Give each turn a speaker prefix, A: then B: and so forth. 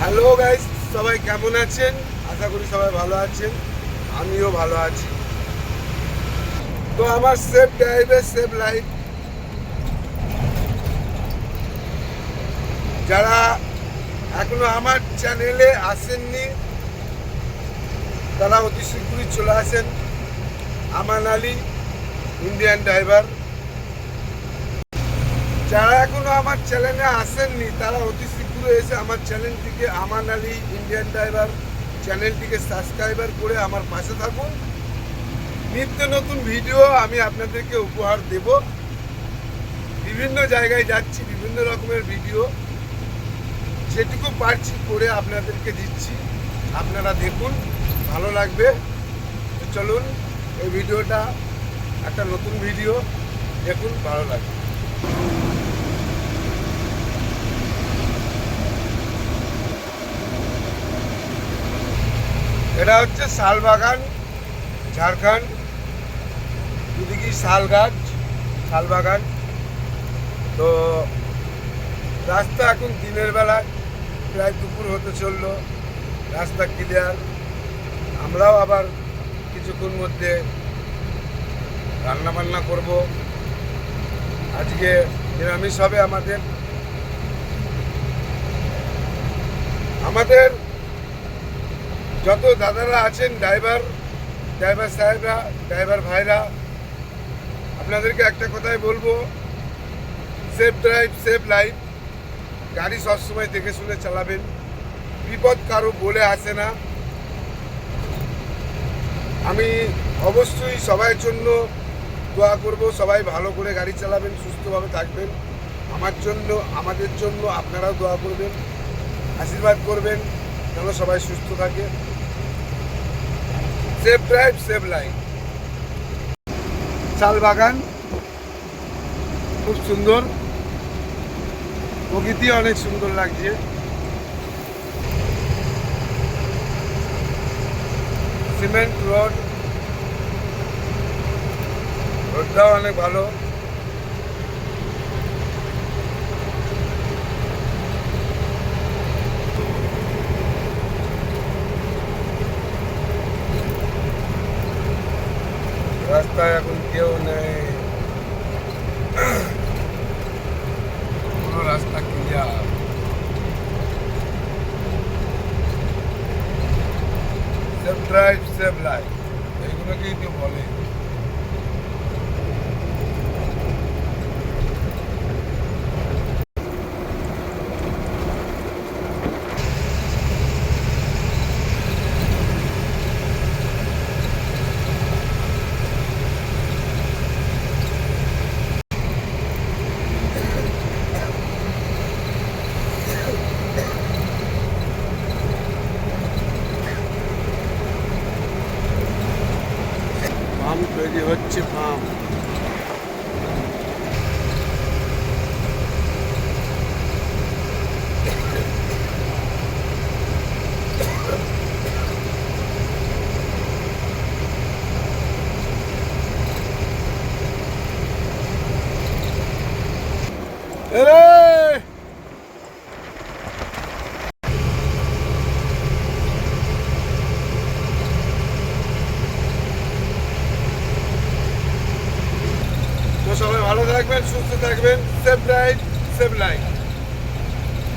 A: Hello guys সবাই কেমন আছেন? আশা করি সবাই ভালো আছেন। আমিও ভালো আছি। তো আমার সেফ ড্রাইভের সেফ লাইফ যারা এখনও আমার চ্যানেলে আসেননি, তারা অতি শীঘ্রই চলে আসেন। আমান আলী ইন্ডিয়ান ড্রাইভার যারা এখনও আমার চ্যানেলে আসেননি, তারা অতি শীঘ্র এসে আমার চ্যানেলটিকে আমান আলী ইন্ডিয়ান ড্রাইভার চ্যানেলটিকে সাবস্ক্রাইবার করে আমার পাশে থাকুন। নিত্য নতুন ভিডিও আমি আপনাদেরকে উপহার দেব। বিভিন্ন জায়গায় যাচ্ছি, বিভিন্ন রকমের ভিডিও যেটুকু পারছি করে আপনাদেরকে দিচ্ছি। আপনারা দেখুন, ভালো লাগবে। চলুন, এই ভিডিওটা একটা নতুন ভিডিও দেখুন, ভালো লাগবে। এটা হচ্ছে শালবাগান, ঝাড়খণ্ড দুদিকেই শাল গাছ শালবাগান। তো রাস্তা এখন দিনের বেলা, প্রায় দুপুর হতে চলল, রাস্তা ক্লিয়ার আমরাও আবার কিছুক্ষণ মধ্যে রান্না বান্না করব। আজকে নিরামিষ হবে আমাদের। আমাদের যত দাদারা আছেন, ড্রাইভার ড্রাইভার সাহেবরা, ড্রাইভার ভাইরা, আপনাদেরকে একটা কথাই বলব। Safe drive, safe life. গাড়ি সবসময় দেখে শুনে চালাবেন। বিপদ কারও বলে আসে না। আমি অবশ্যই সবার জন্য দোয়া করব, সবাই ভালো করে গাড়ি চালাবেন, সুস্থভাবে থাকবেন। আমার জন্য, আমাদের জন্য আপনারাও দোয়া করবেন, আশীর্বাদ করবেন, যেন সবাই সুস্থ থাকে। সেফ ড্রাইভ সেভ লাইফ চাল বাগান, খুব সুন্দর। প্রকৃতি অনেক সুন্দর লাগছে। সিমেন্ট রোড, রোডটাও অনেক ভালো। রাস্তায় এখন কেউ নেই পুরো রাস্তা clear safe drive safe life এইগুলোকেই তো বলে వెరీ వచ్చి మా Hello! সবাই ভালো থাকবেন সুস্থ থাকবেন সেফ রাইড সেফ লাইফ